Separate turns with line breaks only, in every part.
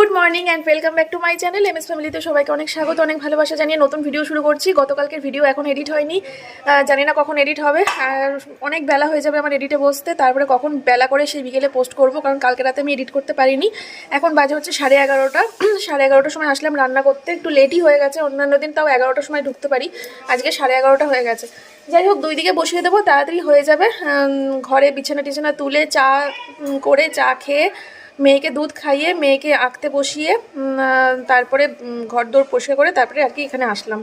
Good morning and welcome back to my channel M S ফ্যামিলিতে সবাইকে অনেক স্বাগত, অনেক ভালোবাসা জানিয়ে নতুন ভিডিও শুরু করছি। গতকালকের ভিডিও এখন এডিট হয়নি। জানি না কখন এডিট হবে। আর অনেক বেলা হয়ে যাবে আমার এডিটে বসতে। তারপরে কখন বেলা করে সেই বিকেলে পোস্ট করব, কারণ কালকে রাতে আমি এডিট করতে পারিনি। এখন বাজে হচ্ছে সাড়ে এগারোটা। সাড়ে এগারোটার সময় আসলাম রান্না করতে। একটু লেটই হয়ে গেছে, অন্যান্য দিন তাও এগারোটার সময় ঢুকতে পারি। আজকে সাড়ে এগারোটা হয়ে গেছে। যাই হোক দুই দিকে বসিয়ে দেবো, তাড়াতাড়ি হয়ে যাবে। ঘরে বিছানা টিছানা তুলে চা করে চা খেয়ে মেয়েকে দুধ খাইয়ে, মেয়েকে আঁকতে বসিয়ে তারপরে ঘর দৌড় পরিষ্কার করে তারপরে আর কি এখানে আসলাম।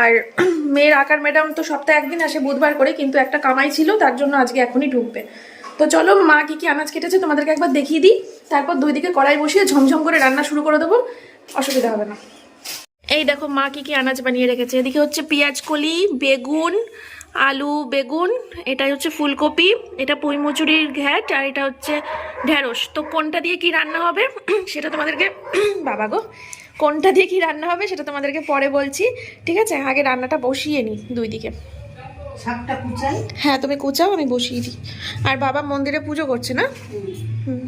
আর মেয়ের আঁকার ম্যাডাম তো সপ্তাহে একদিন আসে বুধবার করে, কিন্তু একটা কামাই ছিল, তার জন্য আজকে এখনই ঢুকবে। তো চলো, মা কী কী আনাজ কেটেছে তোমাদেরকে একবার দেখিয়ে দিই। তারপর দুই দিকে কড়াই বসিয়ে ঝমঝম করে রান্না শুরু করে দেবো। অসুবিধা হবে না। এই দেখো, মা কী কী আনাজ বানিয়ে রেখেছে। এদিকে হচ্ছে পেঁয়াজ কলি, বেগুন আলু বেগুন এটা হচ্ছে ফুলকপি এটা পুঁই মুচুরির ঘ্যাট আর এটা হচ্ছে ঢ্যাঁড়স তো কোনটা দিয়ে কি রান্না হবে? সেটা তোমাদেরকে বাবা গো কোনটা দিয়ে কি রান্না হবে সেটা তোমাদেরকে পরে বলছি ঠিক আছে? আগে রান্নাটা বসিয়ে নিই দুই দিকে। হ্যাঁ তুমি কুচাও আমি বসিয়ে দিই। আর বাবা মন্দিরে পুজো করছে না? হুম।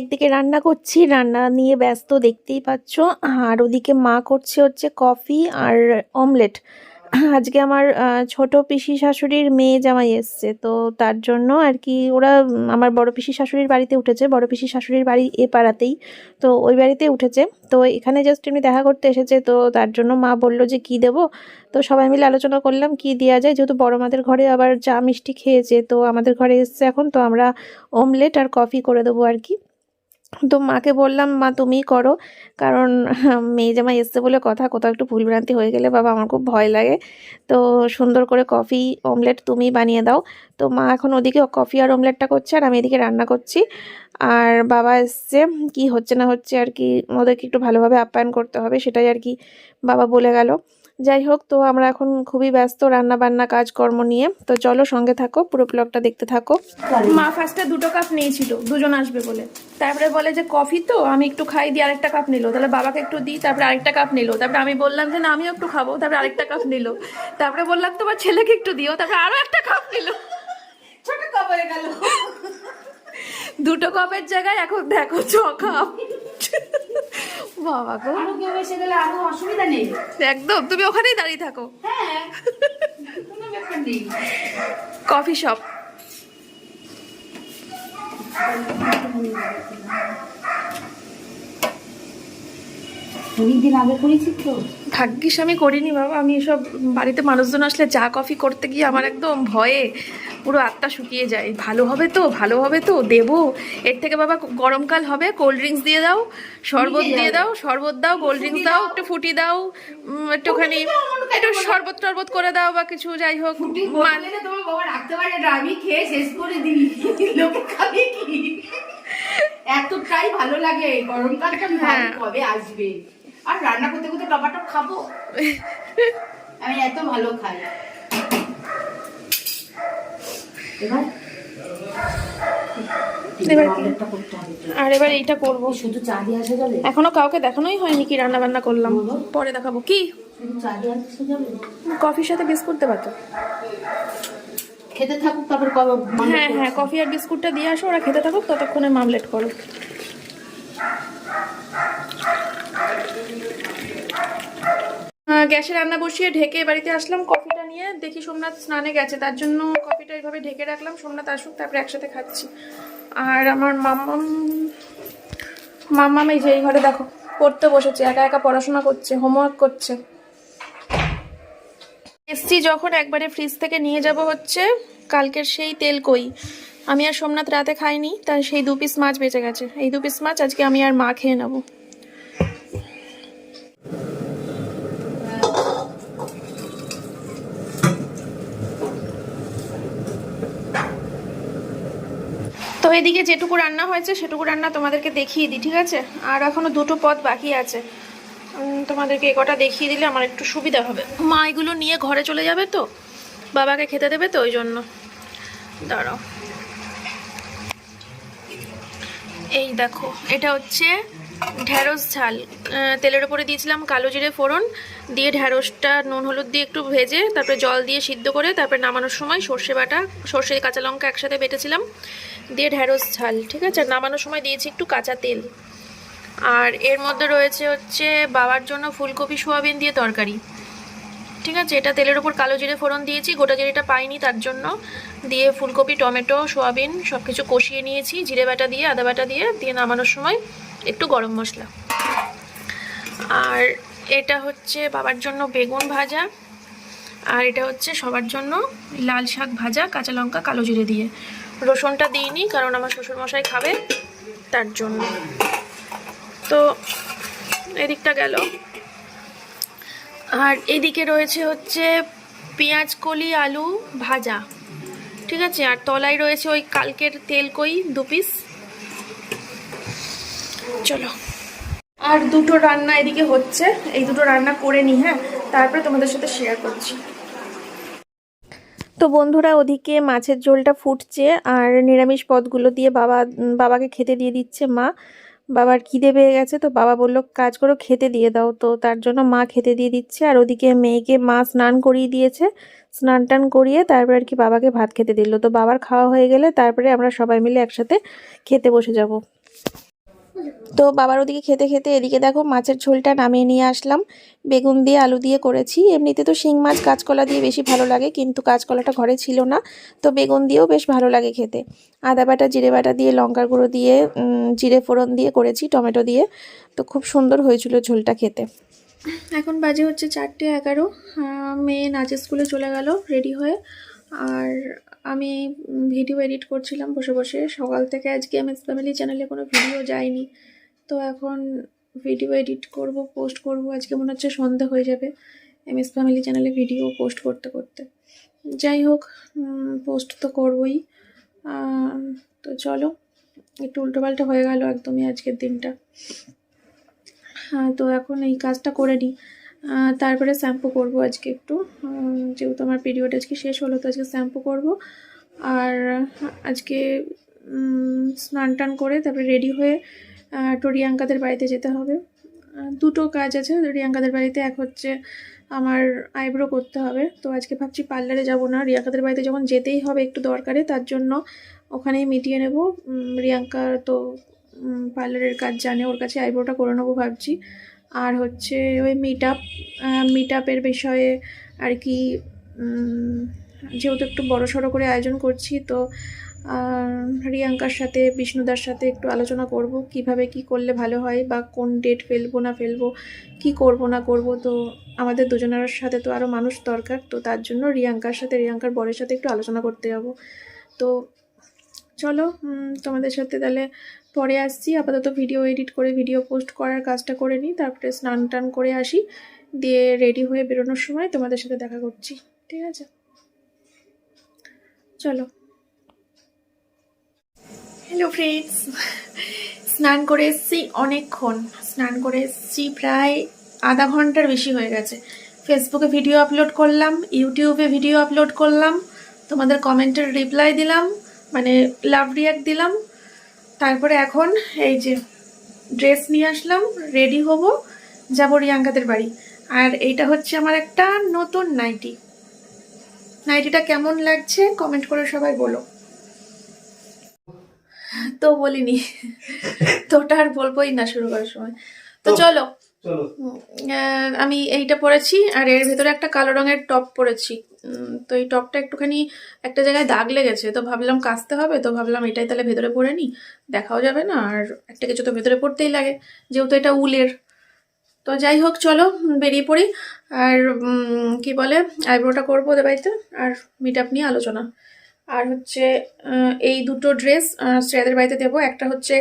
একদিকে রান্না করছি, রান্না নিয়ে ব্যস্ত দেখতেই পাচ্ছ। আর ওদিকে মা করছে হচ্ছে কফি আর অমলেট। আজকে আমার ছোট পিসি শাশুড়ির মেয়ে জামাই এসছে, তো তার জন্য আর কি ওরা আমার বড় পিসি শাশুড়ির বাড়িতে উঠেছে, বড় পিসি শাশুড়ির বাড়ি এ পাড়াতেই, তো ওই বাড়িতে উঠেছে। তো এখানে জাস্ট এমনি দেখা করতে এসেছে, তো তার জন্য মা বলল যে কি দেবো? তো সবাই মিলে আলোচনা করলাম কি দেওয়া যায়, যেহেতু বড় মাদের ঘরে আবার চা মিষ্টি খেয়েছে, তো আমাদের ঘরে এসছে এখন, তো আমরা অমলেট আর কফি করে দেবো আর কি। তো মাকে বললাম, মা, তুমিই করো। কারণ মেয়ে জামাই এসছে বলে কথা, কোথাও একটু ভুলভ্রান্তি হয়ে গেলে বাবা আমার খুব ভয় লাগে। তো সুন্দর করে কফি, অমলেট তুমি বানিয়ে দাও। তো মা এখন ওদিকে কফি আর অমলেটটা করছে আর আমি এদিকে রান্না করছি। আর বাবা এসছে, কি হচ্ছে না হচ্ছে আর কি, ওদেরকে একটু ভালোভাবে আপ্যায়ন করতে হবে, সেটাই আর কি বাবা বলে গেল। যাই হোক তো আমরা এখন খুবই ব্যস্ত রান্না বান্না কাজকর্ম নিয়ে। তো চলো সঙ্গে থাকো পুরো ব্লগটা দেখতে থাকো। মা ফার্স্টে দুটো কাপ নিয়েছিল দুজন আসবে বলে। তারপরে বলে যে কফি তো আমি একটু খাই দিয়ে আরেকটা কাপ নিল। তাহলে বাবাকে একটু দিই তারপরে আরেকটা কাপ নিল। তারপরে আমি বললাম যে না আমিও একটু খাব। তারপরে আরেকটা কাপ নিল। তারপরে বললাম তোমার ছেলেকে একটু দিও। তারপরে আরও একটা কাপ নিল।
ছোট কাপ হয়ে গেল।
দুটো কাপের জায়গায় এখন দেখো ছ কাপ বাবা গো।
এসে গেলে আরও অসুবিধা নেই।
একদম তুমি ওখানেই দাঁড়িয়ে থাকো।
হ্যাঁ কোনো ব্যাপার নেই।
Coffee shop.
অনেকদিন আগে করেছি তো।
ভাগ্যিস আমি করিনি বাবা আমি এসব বাড়িতে মানুষজন আসলে চা কফি করতে গিয়ে আমার একদম ভয়ে পুরো আত্মা শুকিয়ে যায়। ভালো হবে তো ভালো হবে তো দেবো। এর থেকে বাবা গরমকাল হবে কোল্ড ড্রিঙ্কস দিয়ে দাও শরবত দিয়ে দাও। শরবত দাও কোল্ড ড্রিঙ্কস দাও একটু ফুটি দাও একটুখানি একটু শরবত টরবত করে দাও বা কিছু যাই হোক মান-
তোমার বাবা রাখতে পারে আমি খেয়ে শেষ করে দিই। লোকে খাবে কি? এতটাই ভালো লাগে গরমকালটা আমি ভাবি
হ্যাঁ।
কবে আসবে? আর রান্না করতে করতে টমাটো খাব? আমি এত ভালো খাই। এবার? করতে।
আর এবার এইটা করব।
শুধু চা দিয়ে আসা যাবে?
এখনও কাউকে দেখানোই হয়নি কি রান্না বান্না করলাম পরে দেখাবো। কি?
শুধু চা দিয়ে আসা যাবে?
কফির সাথে বিস্কুট দেবা তো।
খেতে থাকুক তারপর
হ্যাঁ হ্যাঁ কফি আর বিস্কুটটা দিয়ে আসো ওরা খেতে থাকুক ততক্ষণে মামলেট করো। গ্যাসে রান্না বসিয়ে ঢেকে বাড়িতে আসলাম কফিটা নিয়ে। দেখি সোমনাথ স্নানে গেছে তার জন্য কফিটা এইভাবে ঢেকে রাখলাম সোমনাথ আসুক তারপরে একসাথে খাচ্ছি। আর আমার মাম্মাম মাম্মাম এই যে এই ঘরে দেখো পড়তে বসেছে একা একা পড়াশোনা করছে হোমওয়ার্ক করছে। এসছি যখন একবারে ফ্রিজ থেকে নিয়ে যাব হচ্ছে, কালকের সেই তেল কই। আমি আর সোমনাথ রাতে খাইনি তাই সেই দু পিস মাছ বেঁচে গেছে। এই দু পিস মাছ আজকে আমি আর মা খেয়ে নেব। তো এদিকে যেটুকু রান্না হয়েছে, সেটুকু রান্না তোমাদেরকে দেখিয়ে দিই, ঠিক আছে? আর এখনও দুটো পদ বাকি আছে। তোমাদেরকে এ কটা দেখিয়ে দিলে আমার একটু সুবিধা হবে। মা এগুলো নিয়ে ঘরে চলে যাবে তো? বাবাকে খেতে দেবে তো ওই জন্য? দাঁড়াও। এই দেখো, এটা হচ্ছে ঢ্যাঁড়স ঝাল। তেলের ওপরে দিয়েছিলাম কালো জিরে ফোড়ন, দিয়ে ঢ্যাঁড়সটা নুন হলুদ দিয়ে একটু ভেজে, তারপরে জল দিয়ে সিদ্ধ করে, তারপরে নামানোর সময় সর্ষে বাটা, সর্ষে কাঁচা লঙ্কা একসাথে বেটেছিলাম, দিয়ে ঢ্যাঁড়স ঝাল, ঠিক আছে? নামানোর সময় দিয়েছি একটু কাঁচা তেল। আর এর মধ্যে রয়েছে হচ্ছে বাবার জন্য ফুলকপি, সোয়াবিন দিয়ে তরকারি। ঠিক আছে? এটা তেলের ওপর কালো জিরে ফোড়ন দিয়েছি, গোটা জিরেটা পাইনি তার জন্য। দিয়ে ফুলকপি, টমেটো, সোয়াবিন সব কিছু কষিয়ে নিয়েছি, জিরে বাটা দিয়ে, আদা বাটা দিয়ে দিয়ে নামানোর সময় একটু গরম মশলা। আর এটা হচ্ছে বাবার জন্য বেগুন ভাজা, আর এটা হচ্ছে সবার জন্য লাল শাক ভাজা, কাঁচা লঙ্কা, কালো জিরে দিয়ে। রসুনটা দিইনি, কারণ আমার শ্বশুরমশাই খাবে তার জন্য। তো এদিকটা গেল। আর এদিকে রয়েছে হচ্ছে পেঁয়াজ, কলি, আলু ভাজা। ঠিক আছে? আর তলায় রয়েছে ওই কালকের তেল কই, দু পিস চলো। আর দুটো রান্না এদিকে হচ্ছে। এই দুটো রান্না করে নি হ্যাঁ? তারপরে তোমাদের সাথে শেয়ার করছি। তো বন্ধুরা, ওদিকে মাছের ঝোলটা ফুটছে, আর নিরামিষ পদগুলো দিয়ে বাবা, বাবাকে খেতে দিয়ে দিচ্ছে মা। বাবার খিদে পেয়ে গেছে তো বাবা বলল, কাজ করো, খেতে দিয়ে দাও। তো তার জন্য মা খেতে দিয়ে দিচ্ছে। আর ওদিকে মেয়েকে মা স্নান করিয়ে দিয়েছে। স্নান টান করিয়ে তারপরে আর কি বাবাকে ভাত খেতে দিল। তো বাবার খাওয়া হয়ে গেলে তারপরে আমরা সবাই মিলে একসাথে খেতে বসে যাব। তো বাবার ওদিকে খেতে খেতে এদিকে দেখো মাছের ঝোলটা নামিয়ে নিয়ে আসলাম। বেগুন দিয়ে আলু দিয়ে করেছি। এমনিতে তো শিং মাছ কাঁচকলা দিয়ে বেশি ভালো লাগে, কিন্তু কাঁচকলাটা ঘরে ছিল না। তো বেগুন দিয়েও বেশ ভালো লাগে খেতে। আদা বাটা, জিরে বাটা দিয়ে, লঙ্কার গুঁড়ো দিয়ে জিরে ফোড়ন দিয়ে করেছি, টমেটো দিয়ে। তো খুব সুন্দর হয়েছিল ঝোলটা খেতে। এখন বাজে হচ্ছে চারটে এগারো। মেয়ে নাচের স্কুলে চলে গেল, রেডি হয়ে। আর আমি ভিডিও এডিট করছিলাম বসে বসে। সকাল থেকে আজকে এম এস ফ্যামিলি চ্যানেলে কোনো ভিডিও যায়নি তো এখন ভিডিও এডিট করব পোস্ট করব। আজকে মনে হচ্ছে সন্ধ্যা হয়ে যাবে। এম এস ফ্যামিলি চ্যানেলে ভিডিও পোস্ট করতে করতে। যাই হোক পোস্ট তো করবই। তো চলো, একটু উল্টোপাল্টা হয়ে গেল একদমই আজকের দিনটা। হ্যাঁ তো এখন এই কাজটা করে নিই। তারপরে শ্যাম্পু করব আজকে একটু। যেহেতু আমার পিরিয়ড আজকে শেষ হলো, তো আজকে শ্যাম্পু করব। আর আজকে স্নান টান করে তারপরে রেডি হয়ে একটু রিয়াঙ্কাদের বাড়িতে যেতে হবে। দুটো কাজ আছে, রিয়াঙ্কাদের বাড়িতে। এক হচ্ছে আমার আইব্রো করতে হবে। তো আজকে ভাবছি পার্লারে যাব না। রিয়াঙ্কাদের বাড়িতে যখন যেতেই হবে একটু দরকারে, তার জন্য ওখানেই মিটিয়ে নেব। রিয়াঙ্কা তো পার্লারের কাজ জানে, ওর কাছে আইব্রোটা করে নেব ভাবছি। আর হচ্ছে ওই মিট আপ মিট আপের বিষয়ে আর কি যেহেতু একটু বড় সড়ো করে আয়োজন করছি, তো রিয়াঙ্কার সাথে, বিষ্ণুদার সাথে একটু আলোচনা করব, কীভাবে কি করলে ভালো হয় বা কোন ডেট ফেলব, না ফেলব, কি করব, না করব, তো আমাদের দুজনের সাথে তো আরও মানুষ দরকার, তো তার জন্য রিয়াঙ্কার সাথে, রিয়াঙ্কার বরের সাথে একটু আলোচনা করতে যাব। তো চলো তোমাদের সাথে তাহলে পরে আসছি। আপাতত ভিডিও এডিট করে ভিডিও পোস্ট করার কাজটা করে নিই, তারপরে স্নান টান করে আসি। দিয়ে রেডি হয়ে বেরোনোর সময় তোমাদের সাথে দেখা করছি, ঠিক আছে? চলো। হ্যালো ফ্রেন্ডস স্নান করে এসেছি অনেকক্ষণ। স্নান করে এসেছি প্রায় আধা ঘণ্টার বেশি হয়ে গেছে। ফেসবুকে ভিডিও আপলোড করলাম ইউটিউবে ভিডিও আপলোড করলাম, তোমাদের কমেন্টের রিপ্লাই দিলাম। মানে লাভ রিয়াক্ট দিলাম। তারপরে এখন এই যে ড্রেস নিয়ে আসলাম রেডি হব যাব রিয়াঙ্কাদের বাড়ি। আর এইটা হচ্ছে আমার একটা নতুন নাইটি। নাইটিটা কেমন লাগছে কমেন্ট করে সবাই বলো। তো বলিনি তোটা আর বলবোই না শুরু করার সময়। তো চলো। আমি এইটা পরেছি আর এর ভেতরে একটা কালো রঙের টপ পরেছি। তো এই টপটা একটুখানি একটা জায়গায় দাগ লেগেছে, তো ভাবলাম কাচতে হবে, তো ভাবলাম এটাই তাহলে ভেতরে পরে নিই, দেখাও যাবে না, আর একটা কিছু তো ভেতরে পড়তেই লাগে, যেহেতু এটা উলের। তো যাই হোক, চলো বেরিয়ে পড়ি, আর কি বলে, আইব্রোটা করব ওদের বাড়িতে, আর মিট আপ নিয়ে আলোচনা। আর হচ্ছে এই দুটো ড্রেস শ্রেয়াদের বাড়িতে দেবো, একটা হচ্ছে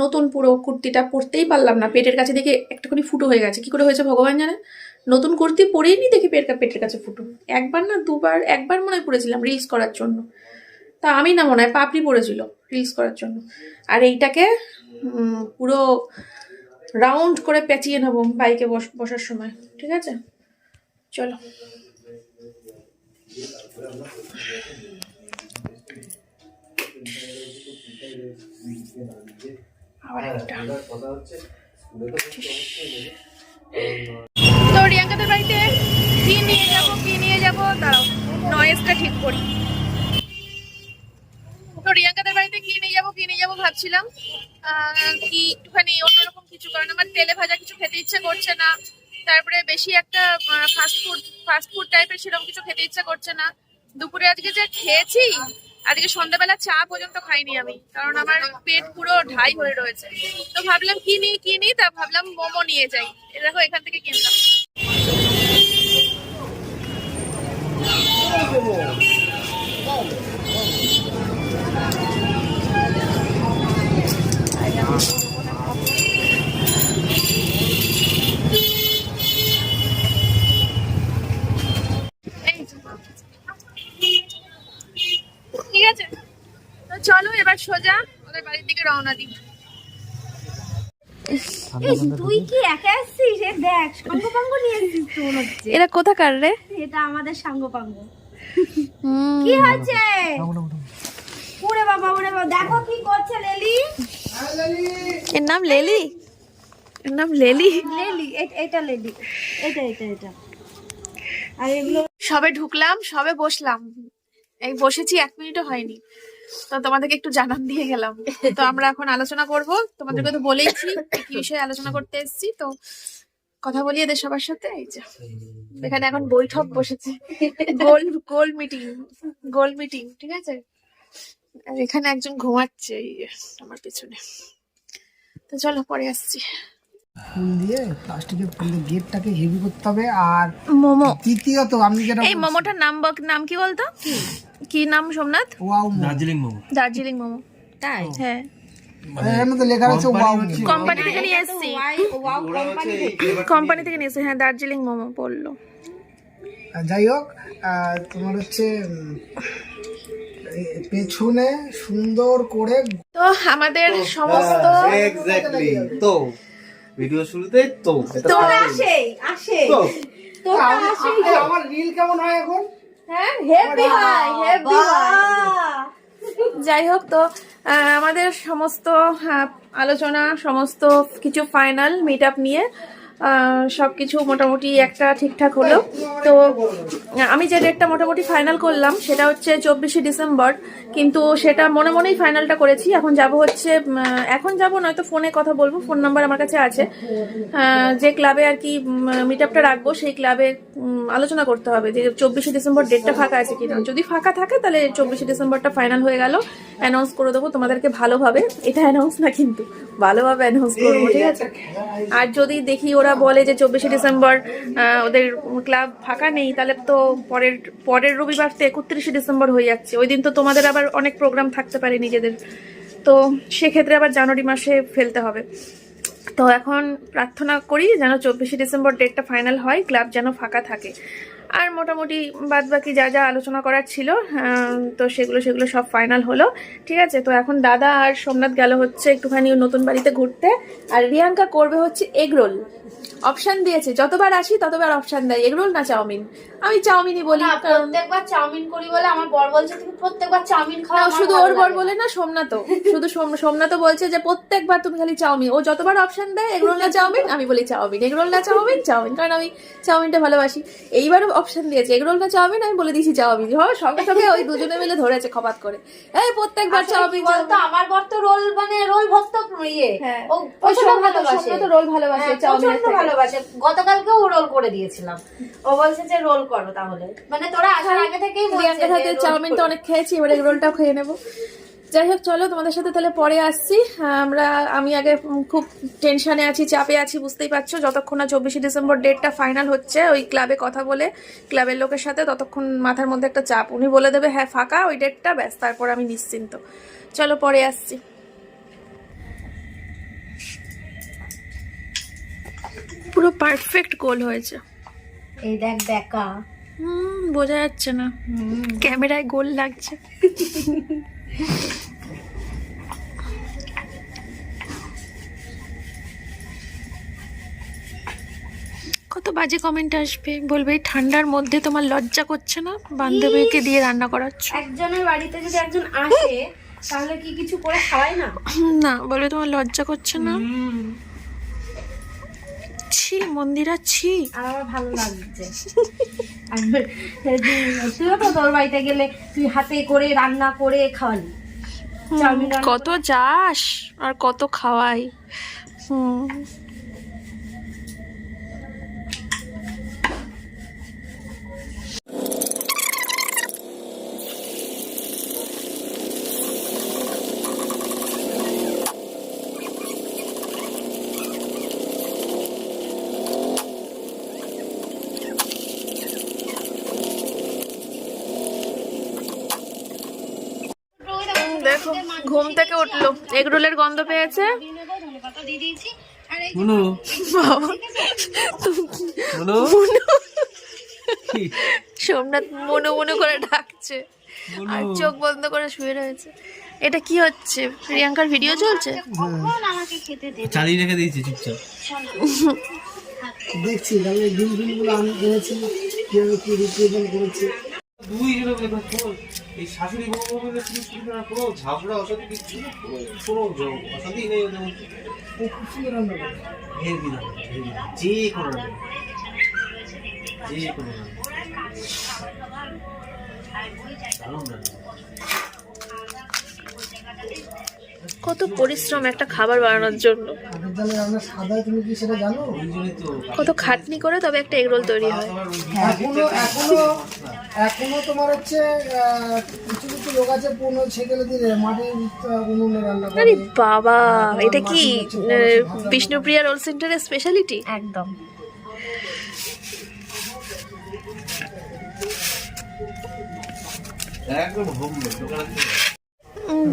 নতুন পুরো কুর্তিটা পরতেই পারলাম না, পেটের কাছে দেখে একটুখানি ফুটো হয়ে গেছে, কি করে হয়েছে ভগবান জানে? নতুন কুর্তি পরেই নি দেখি পেট পেটের কাছে ফুটো। একবার না দুবার একবার মনে হয় পরেছিলাম রিলস করার জন্য। তা আমি না মনে হয় পাপড়ি পরেছিল রিলস করার জন্য। আর এইটাকে পুরো রাউন্ড করে পেঁচিয়ে নেব বাইকে বস- বসার সময় ঠিক আছে? চলো। আবার একটা। তো রিয়াঙ্কাদের বাড়িতে? কি নিয়ে যাব, কি নিয়ে যাব? দাঁড়াও নয়েজটা ঠিক করি। তো রিয়াঙ্কাদের বাড়িতে কি নিয়ে যাব, কি নিয়ে যাব ভাবছিলাম। কি একটুখানি অন্যরকম কিছু কারণ, আমার তেলে ভাজা কিছু খেতে ইচ্ছে করছে না। তারপরে বেশি একটা ফাস্ট ফুড ফাস্ট ফুড টাইপের সেরকম কিছু খেতে ইচ্ছে করছে না। দুপুরে আজকে যে খেয়েছি, আজকে সন্ধ্যাবেলা চা পর্যন্ত খাইনি আমি, কারণ আমার পেট পুরো ঢাই হয়ে রয়েছে। তো ভাবলাম কি নিই কি নিই, তা ভাবলাম মোমো নিয়ে যাই। দেখো, এখান থেকে কিনলাম এই যে। ঠিক আছে তো চলো এবার সোজা ওদের বাড়ির দিকে রওনা দিই
তুই কি একা আসছিস? দেখ সাঙ্গপাঙ্গ নিয়ে এসেছিস তো মনে হচ্ছে
এরা কোথাকার রে?
এটা আমাদের সাঙ্গপাঙ্গ। কি হচ্ছে ওরে বাবা ওরে বাবা। দেখো কি করছে লেলি।
এর নাম লেলি? এর নাম লেলি?
লেলি এটা লেলি। এটা এটা এটা। আর এগুলো
সবে ঢুকলাম সবে বসলাম। এই বসেছি এক মিনিটও হয়নি। তো তোমাদেরকে একটু জানান দিয়ে গেলাম। তো আমরা এখন আলোচনা করব। তোমাদেরকে তো বলেইছি কি বিষয়ে আলোচনা করতে এসেছি। তো কথা বলি এদের সবার সাথে? এই যে। এখানে এখন বৈঠক বসেছে। গোল গোল মিটিং গোল মিটিং ঠিক আছে? আর এখানে একজন ঘুমাচ্ছে এই আমার পেছনে। তো চলো পরে আসছি।
ফুল দিয়ে প্লাস্টিকের ফুল দিয়ে গেটটাকে হেভি করতে হবে। আর
মোমো।
তৃতীয়ত আমি যেটা
এই মোমোটার নাম নাম কি বলতো? কি? নাম সোমনাথ?
ওয়াও
দার্জিলিং মোমো।
দার্জিলিং মোমো।
তাই?
হ্যাঁ। কোম্পানি থেকে নিয়ে এসেছি।
কোম্পানি
কোম্পানি থেকে নিয়ে এসেছি। হ্যাঁ দার্জিলিং মোমো বলল।
যাই হোক তোমার হচ্ছে পেছনে সুন্দর করে
তো আমাদের সমস্ত
এক্স্যাক্টলি তো ভিডিও শুরুতে তো। এটা
আসে আসে
তো।
তোর
আমার-
আসে
আমার- আমার রিল কেমন হয় এখন?
হ্যাঁ হেভি হয় হেভি যাই হোক তো আমাদের সমস্ত আলোচনা সমস্ত কিছু ফাইনাল মিট নিয়ে সব কিছু মোটামুটি একটা ঠিকঠাক হলো। তো, আমি যে ডেটটা মোটামুটি ফাইনাল করলাম, সেটা হচ্ছে চব্বিশে ডিসেম্বর। কিন্তু সেটা মনে মনেই ফাইনালটা করেছি। এখন যাব হচ্ছে এখন যাব নয়তো ফোনে কথা বলব ফোন নাম্বার আমার কাছে আছে। যে ক্লাবে আর কি মিট আপটা রাখব, সেই ক্লাবে আলোচনা করতে হবে যে চব্বিশে ডিসেম্বর ডেটটা ফাঁকা আছে কিনা। যদি ফাঁকা থাকে, তাহলে চব্বিশে ডিসেম্বরটা ফাইনাল হয়ে গেল। অ্যানাউন্স করে দেবো তোমাদেরকে ভালোভাবে। এটা অ্যানাউন্স না কিন্তু, ভালোভাবে অ্যানাউন্স করব, ঠিক আছে? আর যদি দেখি ওরা বলে যে চব্বিশে ডিসেম্বর ওদের ক্লাব ফাঁকা নেই, তাহলে তো পরের পরের রবিবার তো একত্রিশে ডিসেম্বর হয়ে যাচ্ছে। ওই দিন তো তোমাদের আবার অনেক প্রোগ্রাম থাকতে পারে নিজেদের। তো সেক্ষেত্রে আবার জানুয়ারি মাসে ফেলতে হবে। তো এখন প্রার্থনা করি যেন চব্বিশে ডিসেম্বর ডেটটা ফাইনাল হয়, ক্লাব যেন ফাঁকা থাকে। আর মোটামুটি বাদ বাকি যা যা আলোচনা করার ছিল তো সেগুলো সেগুলো সব ফাইনাল হলো। ঠিক আছে? তো এখন দাদা আর সোমনাথ গেল হচ্ছে একটুখানি নতুন বাড়িতে ঘুরতে। আর রিয়াঙ্কা করবে হচ্ছে এগ রোল। অপশন দিয়েছে। যতবার আসি ততবার অপশন দেয়। এগ রোল না চাউমিন। আমি চাউমিনই বলি
প্রত্যেকবার চাউমিন করি বলে আমার বর বলছে তুমি প্রত্যেকবার চাউমিন খাও
শুধু ওর বর বলে না সোমনাথও শুধু সোম- সোমনাথও বলছে যে প্রত্যেকবার তুমি খালি চাউমিন। ও যতবার অপশন দেয় এগরোল না চাউমিন? আমি বলি চাউমিন। এগরোল না চাউমিন? চাউমিন। কারণ আমি চাউমিনটা ভালোবাসি। এইবারও অপশন দিয়েছে এগরোল না চাউমিন? আমি বলে দিয়েছি চাউমিন। হয় সঙ্গে সঙ্গে ওই দুজনে মিলে ধরেছে খপাত করে। এই প্রত্যেকবার চাউমিন
বলতো? আমার বর তো রোল মানে রোল ভক্ত ইয়ে।
হ্যাঁ।
ও প্রচণ্ড
সোমনাথ
ভালোবাসে।
সোমনাথ রোল ভালোবাসে
হ্যাঁ, ভালোবাসে। গতকালকেও রোল করে দিয়েছিলাম। ও বলছে যে রোল করো তাহলে। মানে তোরা আসার আগে থেকেই
প্রিয়াঙ্কার হাতে চাউমিন তো অনেক খেয়েছি এবার এগ রোলটাও খেয়ে নেব। যাই হোক চলো তোমাদের সাথে তাহলে পরে আসছি। আমরা আমি আগে খুব টেনশনে আছি চাপে আছি বুঝতেই পারছ। যতক্ষণ না চব্বিশে ডিসেম্বর ডেটটা ফাইনাল হচ্ছে ওই ক্লাবে কথা বলে ক্লাবের লোকের সাথে ততক্ষণ মাথার মধ্যে একটা চাপ। উনি বলে দেবে হ্যাঁ ফাঁকা ওই ডেটটা ব্যাস তারপর আমি নিশ্চিন্ত। চলো পরে আসছি। পুরো পারফেক্ট গোল হয়েছে।
এই দেখ দেখা
হুম বোঝা যাচ্ছে না। ক্যামেরায় গোল লাগছে। কত বাজে কমেন্ট আসবে? বলবে ঠান্ডার মধ্যে তোমার লজ্জা করছে না? বান্ধবীকে দিয়ে রান্না করাচ্ছ?
একজনের বাড়িতে যদি একজন আসে তাহলে কি কিছু করে খাওয়াই না?
না বলবে তোমার লজ্জা করছে না? ছি মন্দিরা ছি।
আর আমার ভালো লাগছে। তো তোর বাড়িতে গেলে তুই হাতে করে রান্না করে খাওয়ালি।
কত যাস আর কত খাওয়াই। হুম দেখো ঘুম থেকে উঠল। এগরোলের গন্ধ পেয়েছে?
মুনু। মুনু?
সোমনাথ মনে মনে করে ডাকছে। আর চোখ বন্ধ করে শুয়ে রয়েছে। এটা কি হচ্ছে? প্রিয়াঙ্কার ভিডিও চলছে?
চালিয়ে রেখে দিয়েছি চুপচাপ।
দেখছি তাহলে ডিম ডিমগুলো আমি এনেছি কীভাবে কী রিপ্রেজেন্ট করেছে?
দুই এই শাশুড়ি বউ বউ মিলে শুরু শুরু করার কোনো ঝগড়া অশান্তি কিছু কোনো অশান্তি নেই ওদের মধ্যে?
ও রান্না করে।
যে কোনো রান্না। যে কোনো রান্না। দারুণ রান্না।
কত পরিশ্রম একটা খাবার বানানোর জন্য। কত খাটনি করে তবে একটা এগরোল তৈরি হয়।
এখনও এখনও এখনও তোমার হচ্ছে কিছু কিছু লোক আছে পুরনো ছেগেলে দিয়ে মাটির উনুনে রান্না করে।
আরে বাবা এটা কি বিষ্ণুপ্রিয়া রোল সেন্টারের স্পেশালিটি
একদম।
একদম হোম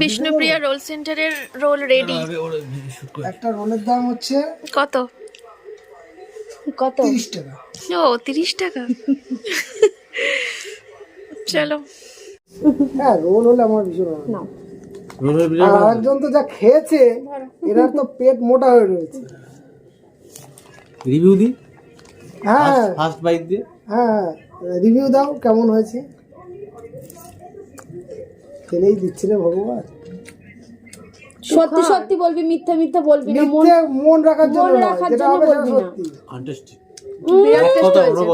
বিষ্ণুপ্রিয়া রোল সেন্টারের রোল রেডি
একটা রোলের দাম হচ্ছে
কত?
কত?
তিরিশ টাকা।
ও তিরিশ টাকা? চলো।
হ্যাঁ রোল হলে আমার ভীষণ আরেকজন তো যা খেয়েছে এনার তো পেট মোটা হয়ে রয়েছে।
রিভিউ দি
হ্যাঁ।
ফার্স্ট বাইট দিয়ে?
হ্যাঁ রিভিউ দাও কেমন হয়েছে? খেলেই দিচ্ছে রে ভগবান।
সত্যি সত্যি বলবি মিথ্যে মিথ্যে বলবি না। মন
মন রাখার জন্য
মন রাখার জন্য বলবি না।
কন্টেস্ট
বিরাট টেস্ট হয়েছে।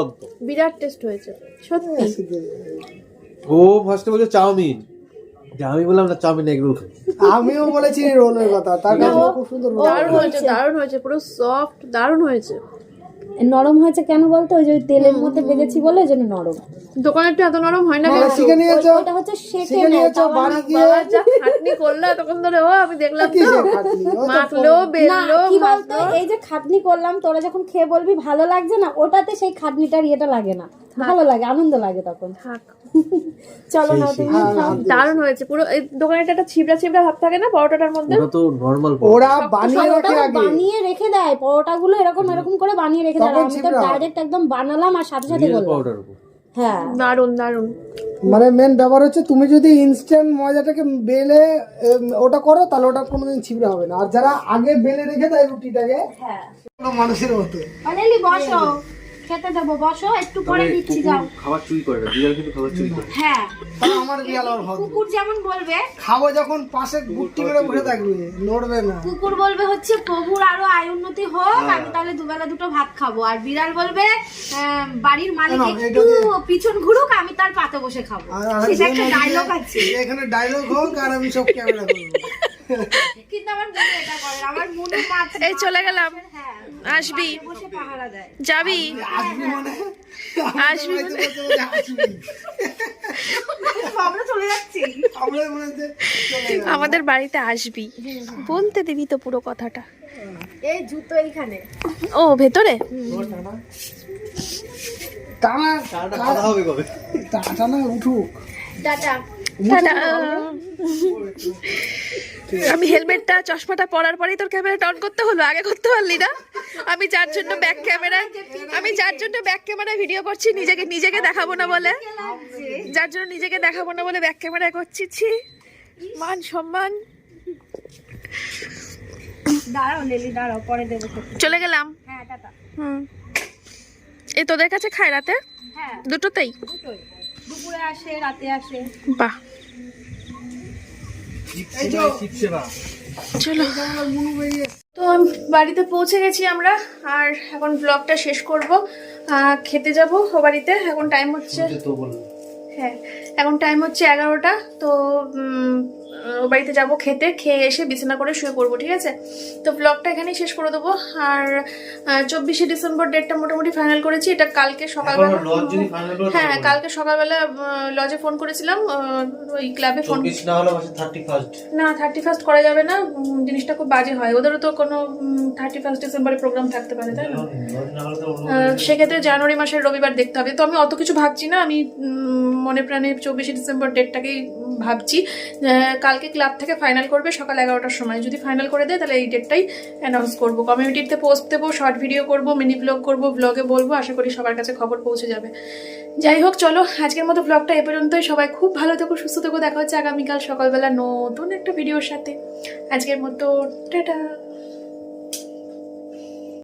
বিরাট টেস্ট হয়েছে। সত্যি।
ও ফার্স্টে বলছে চাউমিন। আমি বললাম না চাউমিন এগুলো খাই
আমিও বলেছি রোলের কথা তার কাছে খুব সুন্দর
দারুণ হয়েছে। দারুণ হয়েছে পুরো সফট দারুণ হয়েছে।
নরম হয়েছে কেন বলতো? ওই যে তেলের মধ্যে ভেজেছি বলে জন্য নরম।
দোকানেরটা এত নরম হয় না
শিখে নিয়েছো?
ওটা হচ্ছে
শিখে নিয়েছো বাড়ি গিয়ে?
যা খাটনি করল তখন ধরে ও আমি দেখলাম তো। মাখলো বেললো
কি বলতো? এই যে খাটনি করলাম তোরা যখন খেয়ে বলবি ভালো লাগছে না ওটাতে সেই খাটনিটার ইয়েটা লাগে না। ভালো লাগে আনন্দ লাগে তখন।
থাক।
চলো না তুমি
দারুণ হয়েছে পুরো এই দোকানের একটা ছিবড়া ছিবড়া ভাব থাকে না পরোটাটার মধ্যে?
তো নর্মাল
ওরা বানিয়ে রাখে আগে।
বানিয়ে রেখে দেয় পরোটাগুলো এরকম এরকম করে বানিয়ে রেখে দেয়। আমি তো ডাইরেক্ট একদম বানালাম আর সাথে সাথে হ্যাঁ।
দারুণ দারুণ।
মানে মেন ব্যাপার হচ্ছে তুমি যদি ইনস্ট্যান্ট ময়দাটাকে বেলে ওটা করো তাহলে ওটা কোনোদিন ছিবড়ে হবে না। আর যারা আগে বেলে রেখে দেয় রুটিটাকে
হ্যাঁ।
মানুষের মতো।
বসো। খেতে দেবো বসো একটু পরে দিচ্ছি যাও।
খাবার চুরি করে না বিড়াল কিন্তু খাবার চুরি করে।
হ্যাঁ।
তাহলে আমার বিয়াল আর
কুকুর যেমন বলবে।
খাব যখন পাশে করে বসে থাকবে নড়বে না।
কুকুর বলবে হচ্ছে প্রভুর আরও আয় উন্নতি হোক আমি তাহলে দুবেলা দুটো ভাত খাব। আর বিড়াল বলবে আহ, বাড়ির মালিক একটু পিছন ঘুরুক আমি তার পাতে বসে খাব। সেটা একটা ডায়লগ আছে।
এখানে ডায়লগ হোক আর আমি সব ক্যামেরা করব।
কিন্তু আমার মনে এটা করে আমার মনে মাছ
এই চলে গেলাম।
হ্যাঁ।
আসবি?
বসে পাহারা দেয়।
যাবি?
আসবি মানে? মনে? যাব।
আমাদের বাড়িতে আসবি। বলতে দিবি তো পুরো কথাটা।
এই জুতো এইখানে।
ও ভেতরে?
টানা।
হবে কবে?
উঠুক।
টাটা।
আমি হেলমেটটা চশমাটা পরার পরেই তোর ক্যামেরাটা অন করতে হলো আগে করতে পারলি না? আমি যার জন্য ব্যাক ক্যামেরায় আমি যার জন্য ব্যাক ক্যামেরায় ভিডিও করছি নিজেকে নিজেকে দেখাবো না বলে। যার জন্য নিজেকে দেখাবো না বলে ব্যাক ক্যামেরায় করছি ছি। মান সম্মান।
দাঁড়াও নেলি দাঁড়াও পরে দেবো।
চলে গেলাম।
হ্যাঁ টাটা।
হুম। এ তোদের কাছে খায় রাতে?
হ্যাঁ।
দুটোতেই?
দুটোই। দুপুরে আসে রাতে আসে।
বাহ। চলো। তো আমি বাড়িতে পৌঁছে গেছি আমরা আর এখন ব্লগটা শেষ করব। আহ, খেতে যাব ও বাড়িতে এখন টাইম হচ্ছে হ্যাঁ এখন টাইম হচ্ছে এগারোটা তো বাড়িতে যাব খেতে খেয়ে এসে বিছানা করে শুয়ে পড়ব ঠিক আছে? তো ব্লগটা এখানেই শেষ করে দেবো। আর চব্বিশে ডিসেম্বর ডেটটা মোটামুটি ফাইনাল করেছি। এটা কালকে সকালবেলা হ্যাঁ কালকে সকালবেলা লজে ফোন করেছিলাম। ওই ক্লাবে ফোন
না থার্টি ফার্স্ট
করা যাবে না। জিনিসটা খুব বাজে হয়। ওদেরও তো কোনো থার্টি ফার্স্ট ডিসেম্বরে প্রোগ্রাম থাকতে পারে তাই না? সেক্ষেত্রে জানুয়ারি মাসের রবিবার দেখতে হবে। তো আমি অত কিছু ভাবছি না। আমি মনে প্রাণে চব্বিশে ডিসেম্বর ডেটটাকেই ভাবছি কালকে ক্লাব থেকে ফাইনাল করবে, সকাল এগারোটার সময়। যদি ফাইনাল করে দেয়, তাহলে এই ডেটটাই অ্যানাউন্স করব। কমিউনিটিতে পোস্ট দেবো শর্ট ভিডিও করব মিনি ব্লগ করব ব্লগে বলব, আশা করি সবার কাছে খবর পৌঁছে যাবে। যাই হোক, চলো, আজকের মতো ব্লগটা এ পর্যন্তই। সবাই খুব ভালো থেকো, সুস্থ থেকো। দেখা হচ্ছে আগামীকাল সকালবেলা নতুন একটা ভিডিওর সাথে। আজকের মতো, টাটা।